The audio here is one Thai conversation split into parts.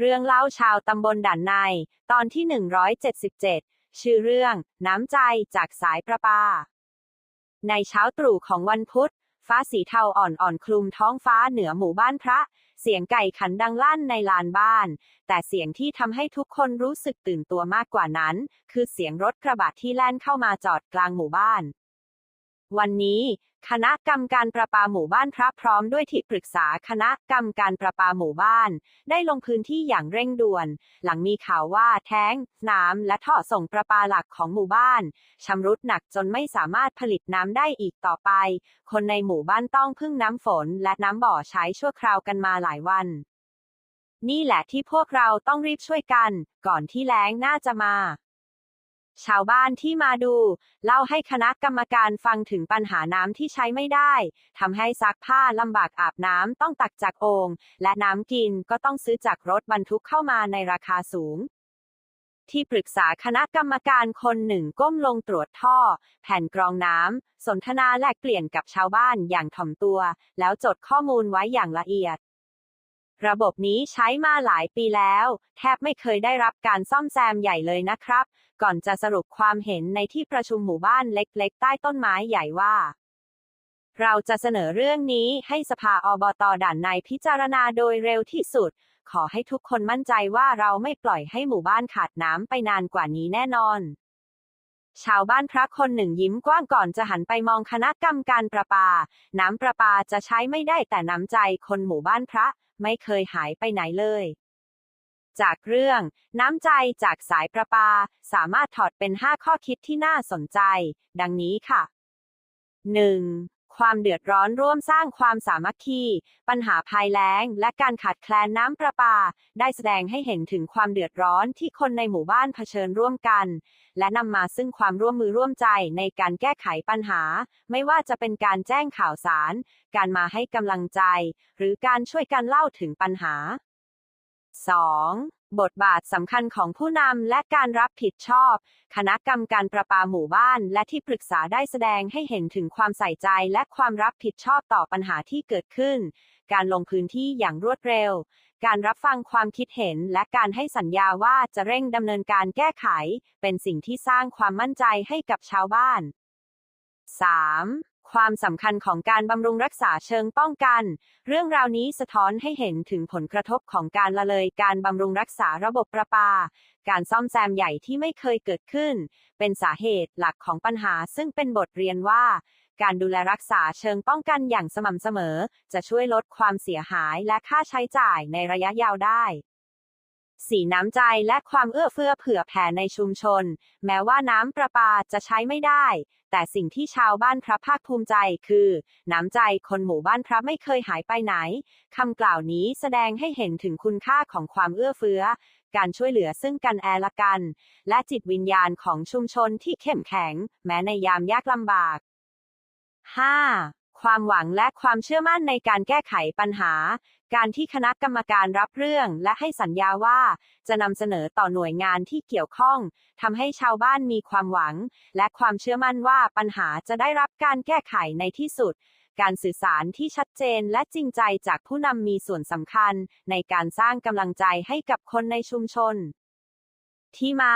เรื่องเล่าชาวตำบลด่านใน ตอนที่ 177 ชื่อเรื่อง น้ำใจจากสายประปา ในเช้าตรู่ของวันพุธ ฟ้าสีเทาอ่อนๆคลุมท้องฟ้าเหนือหมู่บ้านพระ เสียงไก่ขันดังลั่นในลานบ้าน แต่เสียงที่ทำให้ทุกคนรู้สึกตื่นตัวมากกว่านั้น คือเสียงรถกระบะที่แล่นเข้ามาจอดกลางหมู่บ้าน วันนี้ คณะกรรมการประปาหมู่บ้านพระพร้อมด้วยที่ปรึกษาคณะกรรมการประปาหมู่บ้าน ได้ลงพื้นที่อย่างเร่งด่วน หลังมีข่าวว่าแท้ง น้ำและท่อส่งประปาหลักของหมู่บ้านชำรุดหนักจนไม่สามารถผลิตน้ำได้อีกต่อไป คนในหมู่บ้านต้องพึ่งน้ำฝน และน้ำบ่อใช้ชั่วคราวกันมาหลายวัน นี่แหละที่พวกเราต้องรีบช่วยกัน ก่อนที่แล้งน่าจะมา ชาวบ้านที่มาดู เล่าให้คณะกรรมการฟังถึงปัญหาน้ำที่ใช้ไม่ได้ทำให้ซักผ้าลำบากอาบน้ำต้องตักจากโอ่งและน้ำกินก็ต้องซื้อจากรถบรรทุกเข้ามาในราคาสูง ที่ปรึกษาคณะกรรมการคนหนึ่งก้มลงตรวจท่อ แผ่นกรองน้ำสนทนาแลกเปลี่ยนกับชาวบ้านอย่างถ่อมตัว แล้วจดข้อมูลไว้อย่างละเอียด ระบบนี้ใช้มาหลายปีแล้ว แทบไม่เคยได้รับการซ่อมแซมใหญ่เลยนะครับ ก่อนจะสรุปความเห็นในที่ประชุมหมู่บ้านเล็กๆ ใต้ต้นไม้ใหญ่ว่า เราจะเสนอเรื่องนี้ให้สภาอบตด่านในพิจารณาโดยเร็วที่สุด ขอให้ทุกคนมั่นใจว่าเราไม่ปล่อยให้หมู่บ้านขาดน้ำไปนานกว่านี้แน่นอนชาวบ้านพระคนหนึ่งยิ้มกว้างก่อนจะหันไปมองคณะกรรมการประปา น้ำประปาจะใช้ไม่ได้แต่น้ำใจคนหมู่บ้านพระ ไม่เคยหายไปไหนเลย จากเรื่อง น้ำใจจากสายประปา สามารถถอดเป็น 5 ข้อคิดที่น่าสนใจ ดังนี้ค่ะ 1. ความเดือดร้อนร่วมสร้างความสามัคคี ปัญหาภัยแล้ง และการขาดแคลนน้ำประปา ได้แสดงให้เห็นถึงความเดือดร้อนที่คนในหมู่บ้านเผชิญร่วมกัน และนำมาซึ่งความร่วมมือร่วมใจในการแก้ไขปัญหา ไม่ว่าจะเป็นการแจ้งข่าวสาร การมาให้กำลังใจ หรือการช่วยกันเล่าถึงปัญหา 2. บทบาทสำคัญของผู้นำและการรับผิดชอบ คณะกรรมการประปาหมู่บ้าน และที่ปรึกษาได้แสดงให้เห็นถึงความใส่ใจและความรับผิดชอบต่อปัญหาที่เกิดขึ้น การลงพื้นที่อย่างรวดเร็ว การรับฟังความคิดเห็น และการให้สัญญาว่าจะเร่งดำเนินการแก้ไข เป็นสิ่งที่สร้างความมั่นใจให้กับชาวบ้าน 3. ความสำคัญของการบำรุงรักษาเชิงป้องกัน เรื่องราวนี้สะท้อนให้เห็นถึงผลกระทบของการละเลยการบำรุงรักษาระบบประปา การซ่อมแซมใหญ่ที่ไม่เคยเกิดขึ้น เป็นสาเหตุหลักของปัญหาซึ่งเป็นบทเรียนว่า การดูแลรักษาเชิงป้องกันอย่างสม่ำเสมอ จะช่วยลดความเสียหายและค่าใช้จ่ายในระยะยาวได้ สีน้ำใจและความเอื้อเฟื้อเผื่อแผ่ในชุมชน แม้ว่าน้ำประปาจะใช้ไม่ได้ แต่สิ่งที่ชาวบ้านพระภาคภูมิใจคือ น้ำใจคนหมู่บ้านพระไม่เคยหายไปไหนคำกล่าวนี้แสดงให้เห็นถึงคุณค่าของความเอื้อเฟื้อ การช่วยเหลือซึ่งกันและละกัน และจิตวิญญาณของชุมชนที่เข้มแข็ง แม้ในยามยากลำบาก 5. ความหวังและความเชื่อมั่นในการแก้ไขปัญหา การที่คณะกรรมการรับเรื่องและให้สัญญาว่าจะนำเสนอต่อหน่วยงานที่เกี่ยวข้องทำให้ชาวบ้านมีความหวัง และความเชื่อมั่นว่าปัญหาจะได้รับการแก้ไขในที่สุด การสื่อสารที่ชัดเจนและจริงใจจากผู้นำมีส่วนสำคัญ ในการสร้างกำลังใจให้กับคนในชุมชนที่มา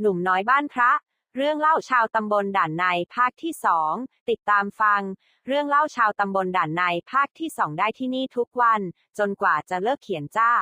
หนุ่มน้อยบ้านพระ เรื่องเล่าชาวตำบลด่านในภาคที่สองติดตามฟัง เรื่องเล่าชาวตำบลด่านในภาคที่สองได้ที่นี่ทุกวัน จนกว่าจะเลิกเขียนจ้า